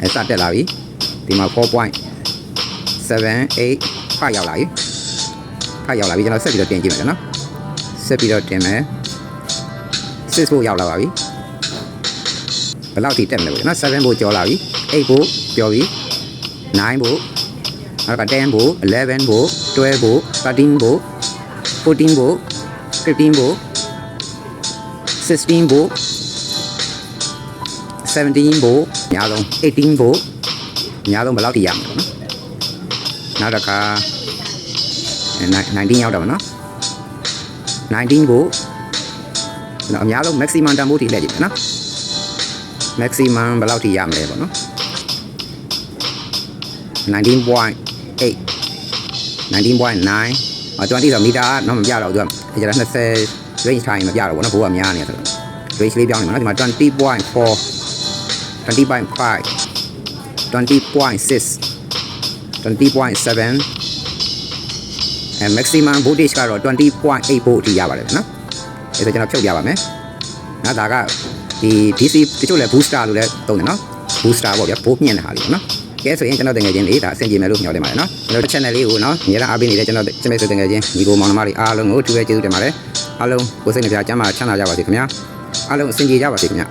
အဲစတက်လာပြီဒီမှာ4.78ရောက်လာပြီဖတ်ရောက်လာပြီကျွန်တော်ဆက်ပြီးတော့တင်ကြည့်မယ်နော်ဆက်ပြီးတော့တင်မယ်6ဖို့ရောက်လာပါပြီဘယ်လောက်ထိတက်မလဲပေါ့နော်7ဖို့ကျော်လာပြီ8ဖို့ကျော်ပြီ9ဖို့နောက်က10ဖို့11ဖို့12ဖို့13ဖို့14ဖို့15ဖို့16ဖို့ 17ဖို့အများဆုံး18ဖို့အများဆုံးဘယ်လောက်ထိရမလဲပေါ့နော်နောက်တစ်ခါ19ရောက်တော့ဗောနော်19ကိုကျွန်တော်အများဆုံး maximum တန်ဖိုးထိလှည့်ကြည့်မယ်နော် maximum ဘယ်လောက်ထိရမလဲပေါ့နော်19.8 19.9အော်20ဆိုမီတာတော့မပြတော့သူကအဲကျတော့20 range ထိုင်မပြတော့ဘောနော်ဘိုးကများနေဆိုတော့ range လေးပြောင်းနေမှာနော်ဒီမှာ20.4 20.5 20.6 20.7အဲ maximum voltage ကတော့20.8 volt အထိရပါတယ်နော်အဲဒါကျွန်တော်ဖြုတ်ပြပါမယ်နော်ဒါကဒီ DC တချို့လဲ booster လို့လည်းသုံးတယ်နော် booster ပေါ့ဗျာဘိုးမြင့်တဲ့ဟာလေးပေါ့နော်ကဲဆိုရင်ကျွန်တော်တကယ်ချင်းလေးဒါအဆင်ပြေမယ်လို့ညွှန်တယ်ပါတယ်နော်ကျွန်တော် channel လေးကိုနော်အများအားပေးနေတဲ့ကျွန်တော်ကျွန်တော်တကယ်ချင်းညီကိုမောင်နှမတွေအားလုံးကိုထူးပဲကျေးဇူးတင်ပါတယ်အားလုံးကိုယ်စိတ်နှပြချမ်းသာချမ်းသာကြပါစေခင်ဗျာအားလုံးအဆင်ပြေကြပါစေခင်ဗျာ